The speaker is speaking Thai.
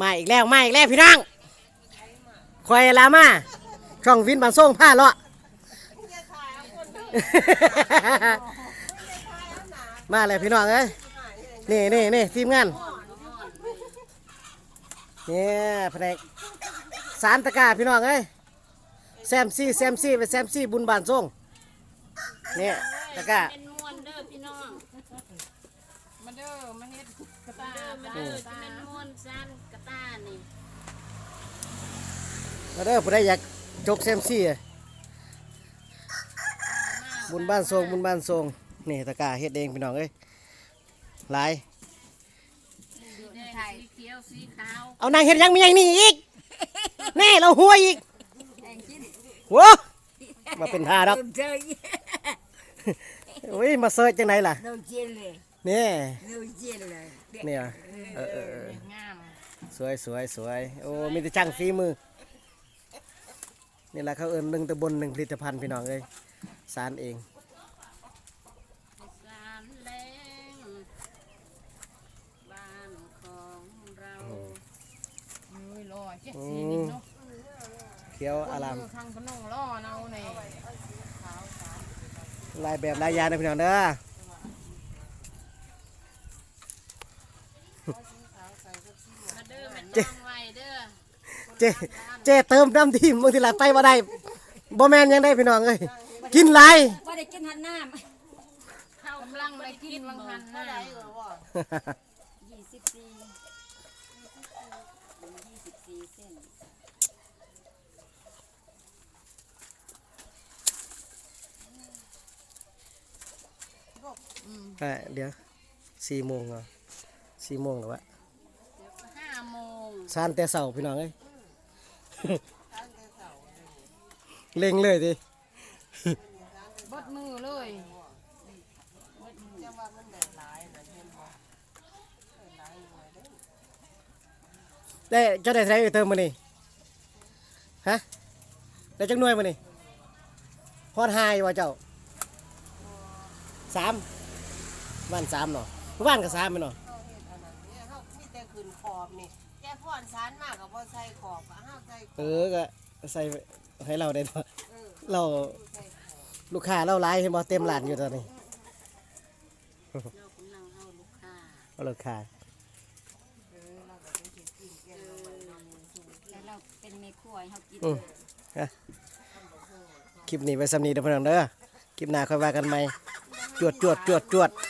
มาอีกแล้วมาอีกแล้วพี่น้องคอยลามาช่องวินบานส่งผ้าเลาะมาเลยพี่น้องเอ้ยนี่นี่นี่ทีมงานเนี่ยแผนกสารตะกร้าพี่น้องเอ้ยแซมซี่แซมซี่ไปแซมซี่บุญบานส่งเนี่ยตะกาเป็นมวนเด้อพี่น้อง มาเด้อมาเฮ็ดกระตาเด้อมาเด้อจะเป็นมวนซันกระต้านี่มาเด้อผู้ใดอยากจกแซมซี่อะบุญบ้านทรงบุญบ้านทรงนี่ตะกร้าเฮ็ดเองพี่น้องเอ้ยหลายสีแดงสีเขียวสีขาวเอานางเฮ็ดยังมียังนี่อีกแน่เราหัวอีกโว้มาเป็นท่าดอกเจอโอ้ยมาเสิร์ชจังไหนล่ะโด นเจียนเลยนี่โดนเจียนเลยเนี่ยเออเออเอองามสวยสวยสวยโอ้มีแต่ช่างฝีมือนี่แหละเขาเอิ้นหนึ่งตะบนหนึ่งผลิตภัณฑ์พี่น้องเอ้ยสารเองสารแรงบ้านของเราเอ้ยรอเจ็ดสีนิดเนาะเขียวอารามทางขนมล่อเนาในลายแบบลายยางนะพี่น้องเด้อ มา เด้อแม่น้องไว้เด้อเจเจเติมน้ำทีมบางทีหลายไปบ่ได้บ่แม่นยังได้พี่น้องเอ้ยกินหลายว่าได้กินหันน้เข้ากำลังไปกินวังหันน่ะำยี่สิบสี่ยี่สิบสี่เส้นอะเดี๋ยวสี่โมงเหรอสี่โมงเหรอวะห้าโมง ซานแต่เสาพี่น้องเอ้ยเล็งเลยดิเบดมือเลยได้เจ้าได้เท่าไหร่เติมมานี่ฮะได้จักหน่วยมานี่ฮอดไฮว่าเจ้าสามบ้านสามเนาะบ้านก็สามแม่นเนาะเนี่ยเขามีแต่ขึ้นขอบนี่แกพ่ อนสารมากกับพอใส่ขอบอะห้าใส่ขเออบอก็ใส่ให้เราได้เนาะเราลูกค้าเราหลายเห็นบ่เต็มร้านอยู่ตอนนี้เรากำลังเอาลูกค้าเอาลูกค้าแล้วเราเป็นเมครัวให้เขากินอืมฮะคลิปนี้ไว้สำนีเด้อพี่น้องเด้อคลิปหน้าค่อยว่ากันใหม่จวดจวดจวดจวดเ